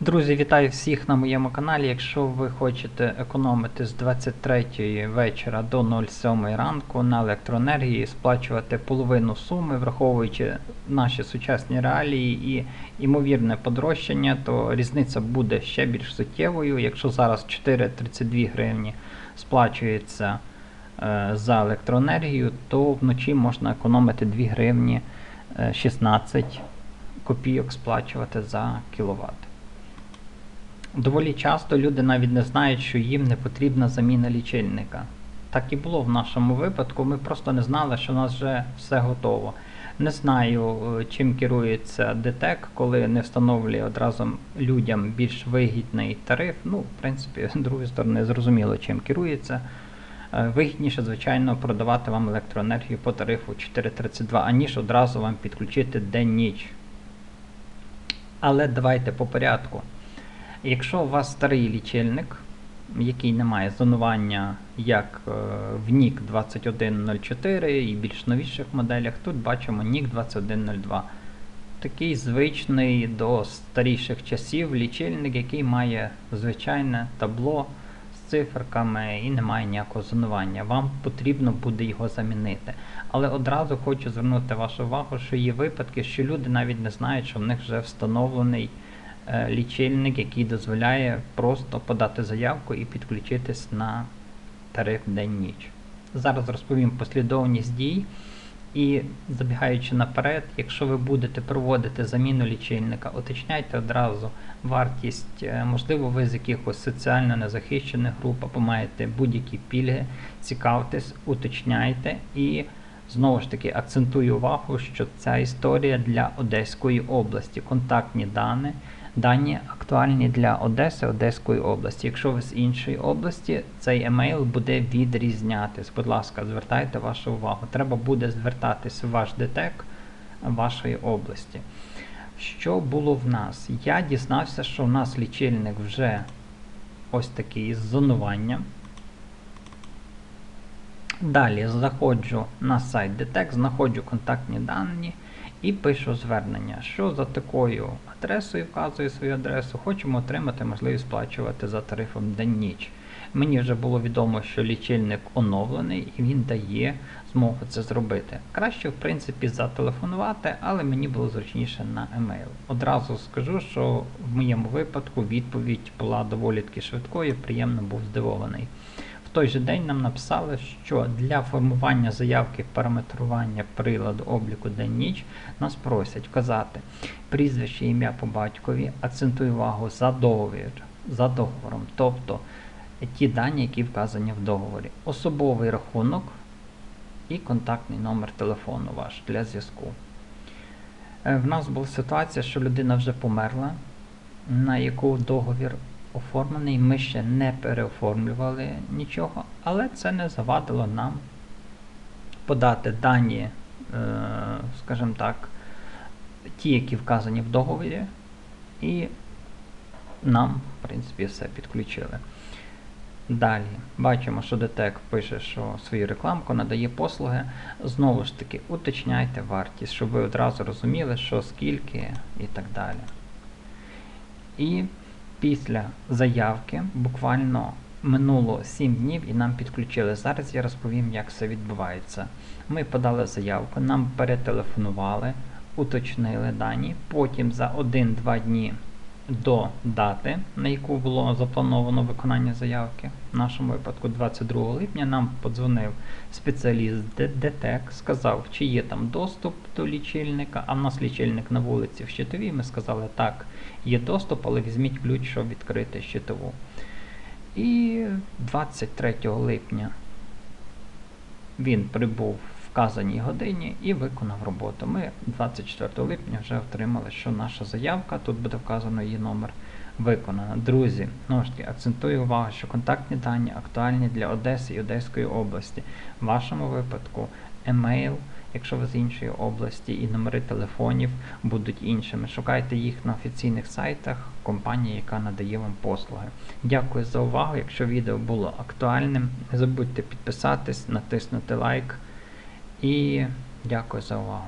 Друзі, вітаю всіх на моєму каналі. Якщо ви хочете економити з 23 вечора до 07 ранку на електроенергії, сплачувати половину суми, враховуючи наші сучасні реалії і ймовірне подорожчання, то різниця буде ще більш суттєвою. Якщо зараз 4,32 гривні сплачується е, за електроенергію, то вночі можна економити 2 гривні е, 16 копійок сплачувати за кіловат. Доволі часто люди навіть не знають, що їм не потрібна заміна лічильника. Так і було в нашому випадку. Ми просто не знали, що у нас вже все готово. Не знаю, е, чим керується ДТЕК, коли не встановлює одразу людям більш вигідний тариф. Ну, в принципі, з другої сторони, зрозуміло, чим керується. Е, Вигідніше, звичайно, продавати вам електроенергію по тарифу 4,32, аніж одразу вам підключити день-ніч. Але давайте по порядку. Якщо у вас старий лічильник, який не має зонування як е, в NIC 2104 і більш новіших моделях, тут бачимо NIC 2102. Такий звичний до старіших часів лічильник, який має звичайне табло з циферками і не має ніякого зонування. Вам потрібно буде його замінити. Але одразу хочу звернути вашу увагу, що є випадки, що люди навіть не знають, що в них вже встановлений лічильник, який дозволяє просто подати заявку і підключитись на тариф день-ніч. Зараз розповім послідовність дій. І забігаючи наперед, якщо ви будете проводити заміну лічильника, уточняйте одразу вартість, е, можливо, ви з якихось соціально незахищених груп або маєте будь-які пільги, цікавтесь, уточняйте і знову ж таки акцентую увагу, що ця історія для Одеської області. Контактні дані, дані актуальні для Одеси, Одеської області. Якщо ви з іншої області, цей емейл буде відрізнятись. Будь ласка, звертайте вашу увагу. Треба буде звертатись в ваш ДТЕК вашої області. Що було в нас? Я дізнався, що в нас лічильник вже ось такий з зонуванням. Далі заходжу на сайт DTEC, знаходжу контактні дані і пишу звернення, що за такою адресою вказую свою адресу, хочемо отримати можливість сплачувати за тарифом день-ніч. Мені вже було відомо, що лічильник оновлений і він дає змогу це зробити. Краще, в принципі, зателефонувати, але мені було зручніше на емейл. Одразу скажу, що в моєму випадку відповідь була доволі таки швидкою, приємно був здивований. Той же день нам написали, що для формування заявки параметрування приладу обліку день-ніч нас просять вказати прізвище, ім'я по батькові, акцентую увагу за договір, за договором, тобто ті дані, які вказані в договорі, особовий рахунок і контактний номер телефону ваш для зв'язку. Е, В нас була ситуація, що людина вже померла, на яку договір оформлений. Ми ще не переоформлювали нічого, але це не завадило нам подати дані, е, скажімо так, ті, які вказані в договорі, і нам, в принципі, все підключили. Далі бачимо, що ДТЕК пише, що свою рекламку надає послуги. Знову ж таки, уточняйте вартість, щоб ви одразу розуміли, що скільки і так далі. І після заявки буквально минуло 7 днів і нам підключили. Зараз я розповім, як все відбувається. Ми подали заявку, нам перетелефонували, уточнили дані. Потім за 1-2 дні до дати, на яку було заплановано виконання заявки, в нашому випадку 22 липня, нам подзвонив спеціаліст ДТЕК, сказав, чи є там доступ до лічильника, а в нас лічильник на вулиці в щитовій. Ми сказали, так, є доступ, але візьміть ключ, щоб відкрити щитову. І 23 липня він прибув вказаній годині і виконав роботу. Ми 24 липня вже отримали, що наша заявка, тут буде вказано її номер, виконана. Друзі, знову ж таки, акцентую увагу, що контактні дані актуальні для Одеси і Одеської області. В вашому випадку емейл, якщо ви з іншої області, і номери телефонів будуть іншими. Шукайте їх на офіційних сайтах компанії, яка надає вам послуги. Дякую за увагу. Якщо відео було актуальним, не забудьте підписатись, натиснути лайк. І дякую за увагу.